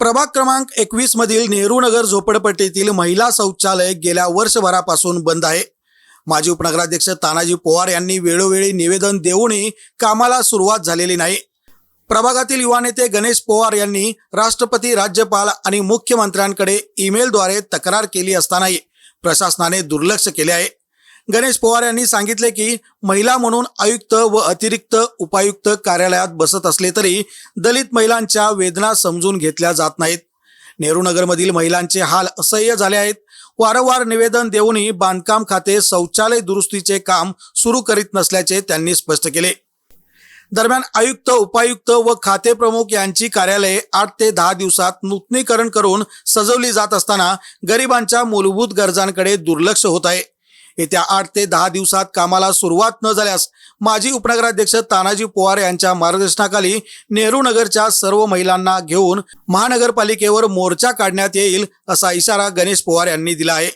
प्रभाग क्रमांक एकवीस मधील नेहरू नगर झोपडपट्टीतील महिला शौचालय गेल्या वर्षभरापासून बंद आहे. माजी उपनगराध्यक्ष तानाजी पवार यांनी वेळोवेळी निवेदन देऊनही कामाला सुरुवात झालेली नाही. प्रभागातील युवा नेते गणेश पवार यांनी राष्ट्रपती राज्यपाल आणि मुख्यमंत्र्यांकडे ईमेलद्वारे तक्रार केली असतानाही प्रशासनाने दुर्लक्ष केले आहे. गणेश पवार यांनी सांगितले की महिला म्हणून आयुक्त व अतिरिक्त उपायुक्त कार्यालयात बसत असले तरी दलित महिलांच्या वेदना समजून घेतल्या जात नाहीत. नेहरू नगरमधील महिलांचे हाल असह्य झाले आहेत. वारंवार निवेदन देऊनही बांधकाम खाते शौचालय दुरुस्तीचे काम सुरू करीत नसल्याचे त्यांनी स्पष्ट केले. दरम्यान आयुक्त उपायुक्त व खाते प्रमुख यांची कार्यालये आठ ते दहा दिवसात नूतनीकरण करून सजवली जात असताना गरिबांच्या मूलभूत गरजांकडे दुर्लक्ष होत आहे. येत्या आठ ते दहा दिवसात कामाला सुरुवात न झाल्यास माजी उपनगराध्यक्ष तानाजी पवार यांच्या मार्गदर्शनाखाली नेहरू नगरच्या सर्व महिलांना घेऊन महानगरपालिकेवर मोर्चा काढण्यात येईल असा इशारा गणेश पवार यांनी दिला आहे.